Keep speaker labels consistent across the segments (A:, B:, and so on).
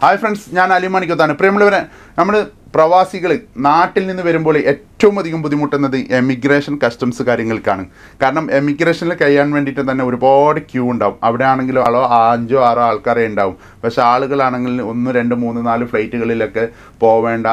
A: Hi friends ഞാൻ അലിമാണിക്കത്താണ് പ്രിയമുള്ളവരെ നമ്മൾ പ്രവാസികൾ നാട്ടിൽ നിന്ന് വരുമ്പോൾ ഏറ്റവും അധികം ബുദ്ധിമുട്ടുന്നത് എമിഗ്രേഷൻ കസ്റ്റംസ് കാര്യങ്ങൾക്കാണ്. കാരണം എമിഗ്രേഷനിൽ കഴിയാൻ വേണ്ടിയിട്ട് തന്നെ ഒരുപാട് ക്യൂ ഉണ്ടാവും. അവിടെ ആണെങ്കിലും ആളോ അഞ്ചോ ആറോ ആൾക്കാരെ ഉണ്ടാവും. പക്ഷേ ആളുകളാണെങ്കിൽ ഒന്ന് രണ്ട് മൂന്ന് നാല് ഫ്ലൈറ്റുകളിലൊക്കെ പോവേണ്ട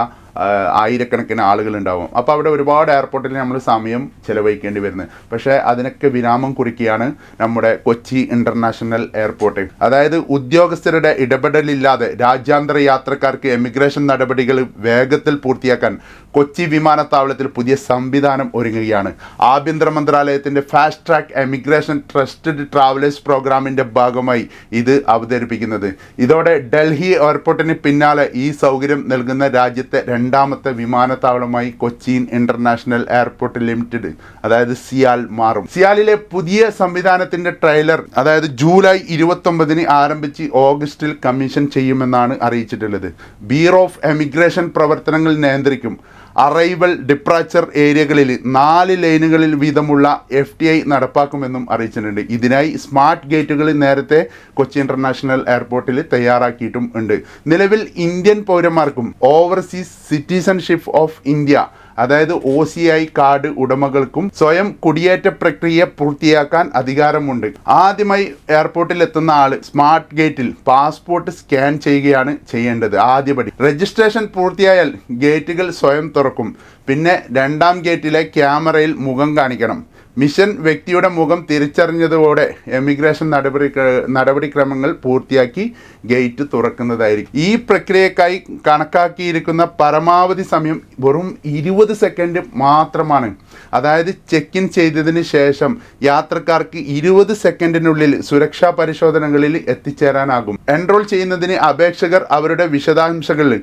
A: ആയിരക്കണക്കിന് ആളുകൾ ഉണ്ടാവും. അപ്പോൾ അവിടെ ഒരുപാട് എയർപോർട്ടിൽ നമ്മൾ സമയം ചിലവഴിക്കേണ്ടി വരുന്നത്. പക്ഷേ അതിനൊക്കെ വിരാമം കുറിക്കുകയാണ് നമ്മുടെ കൊച്ചി ഇന്റർനാഷണൽ എയർപോർട്ട് അതായത് ഉദ്യോഗസ്ഥരുടെ ഇടപെടലില്ലാതെ രാജ്യാന്തര യാത്രക്കാർക്ക് എമിഗ്രേഷൻ നടപടികൾ വേഗത്തിൽ പൂർത്തിയാക്കാൻ കൊച്ചി വിമാനത്താവളത്തിൽ പുതിയ സംവിധാനം ഒരുങ്ങുകയാണ്. ആഭ്യന്തര മന്ത്രാലയത്തിന്റെ fast track emigration trusted travellers പ്രോഗ്രാമിന്റെ ഭാഗമായി ഇത് അവതരിപ്പിക്കുന്നത്. ഇതോടെ ഡൽഹി എയർപോർട്ടിന് പിന്നാലെ ഈ സൗകര്യം നൽകുന്ന രാജ്യത്തെ രണ്ടാമത്തെ വിമാനത്താവളമായി കൊച്ചിൻ ഇന്റർനാഷണൽ എയർപോർട്ട് ലിമിറ്റഡ് അതായത് സിയാൽ മാറും. സിയാലിലെ പുതിയ സംവിധാനത്തിന്റെ ട്രെയിലർ അതായത് ജൂലൈ ഇരുപത്തൊമ്പതിന് ആരംഭിച്ച് ഓഗസ്റ്റിൽ കമ്മീഷൻ ചെയ്യുമെന്നാണ് അറിയിച്ചിട്ടുള്ളത്. ബ്യൂറോ ഓഫ് എമിഗ്രേഷൻ പ്രവർത്തനങ്ങൾ നിയന്ത്രിക്കും. അറൈവൽ ഡിപ്രാച്ചർ ഏരിയകളിൽ നാല് ലൈനുകളിൽ വീതമുള്ള എഫ് ടി ഐ നടപ്പാക്കുമെന്നും അറിയിച്ചിട്ടുണ്ട്. ഇതിനായി സ്മാർട്ട് ഗേറ്റുകൾ നേരത്തെ കൊച്ചി ഇന്റർനാഷണൽ എയർപോർട്ടിൽ തയ്യാറാക്കിയിട്ടും ഉണ്ട്. നിലവിൽ ഇന്ത്യൻ പൗരന്മാർക്കും ഓവർസീസ് സിറ്റിസൺഷിപ്പ് ഓഫ് ഇന്ത്യ അതായത് ഒ സി ഐ കാർഡ് ഉടമകൾക്കും സ്വയം കുടിയേറ്റ പ്രക്രിയ പൂർത്തിയാക്കാൻ അധികാരമുണ്ട്. ആദ്യമായി എയർപോർട്ടിൽ എത്തുന്ന ആൾ സ്മാർട്ട് ഗേറ്റിൽ പാസ്പോർട്ട് സ്കാൻ ചെയ്യുകയാണ് ചെയ്യേണ്ടത് ആദ്യപടി. രജിസ്ട്രേഷൻ പൂർത്തിയായാൽ ഗേറ്റുകൾ സ്വയം തുറക്കും. പിന്നെ രണ്ടാം ഗേറ്റിലെ ക്യാമറയിൽ മുഖം കാണിക്കണം. മിഷൻ വ്യക്തിയുടെ മുഖം തിരിച്ചറിഞ്ഞതോടെ എമിഗ്രേഷൻ നടപടി നടപടിക്രമങ്ങൾ പൂർത്തിയാക്കി ഗേറ്റ് തുറക്കുന്നതായിരിക്കും. ഈ പ്രക്രിയക്കായി കണക്കാക്കിയിരിക്കുന്ന പരമാവധി സമയം വെറും ഇരുപത് സെക്കൻഡ് മാത്രമാണ്. അതായത് ചെക്ക് ഇൻ ചെയ്തതിന് ശേഷം യാത്രക്കാർക്ക് ഇരുപത് സെക്കൻഡിനുള്ളിൽ സുരക്ഷാ പരിശോധനകളിൽ എത്തിച്ചേരാനാകും. എൻറോൾ ചെയ്യുന്നതിന് അപേക്ഷകർ അവരുടെ വിശദാംശങ്ങളിൽ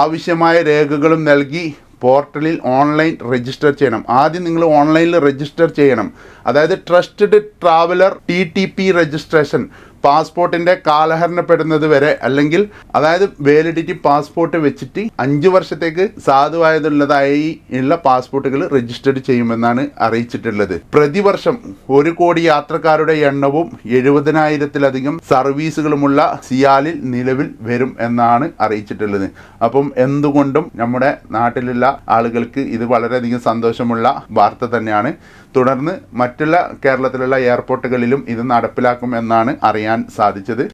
A: ആവശ്യമായ രേഖകളും നൽകി പോർട്ടലിൽ ഓൺലൈൻ രജിസ്റ്റർ ചെയ്യണം. ആദ്യം നിങ്ങൾ ഓൺലൈനിൽ രജിസ്റ്റർ ചെയ്യണം. അതായത് trusted traveller T T P registration പാസ്പോർട്ടിന്റെ കാലഹരണപ്പെടുന്നത് വരെ അല്ലെങ്കിൽ അതായത് വാലിഡിറ്റി പാസ്പോർട്ട് വെച്ചിട്ട് അഞ്ച് വർഷത്തേക്ക് സാധുവായതുള്ളതായി ഉള്ള പാസ്പോർട്ടുകൾ രജിസ്റ്റർ ചെയ്യുമെന്നാണ് അറിയിച്ചിട്ടുള്ളത്. പ്രതിവർഷം ഒരു കോടി യാത്രക്കാരുടെ എണ്ണവും എഴുപതിനായിരത്തിലധികം സർവീസുകളുമുള്ള സിയാലിൽ നിലവിൽ വരും എന്നാണ് അറിയിച്ചിട്ടുള്ളത്. അപ്പം എന്തുകൊണ്ടും നമ്മുടെ നാട്ടിലുള്ള ആളുകൾക്ക് ഇത് വളരെയധികം സന്തോഷമുള്ള വാർത്ത തന്നെയാണ്. തുടർന്ന് മറ്റുള്ള കേരളത്തിലുള്ള എയർപോർട്ടുകളിലും ഇത് നടപ്പിലാക്കും എന്നാണ് അറിയാൻ സാധിച്ചത്.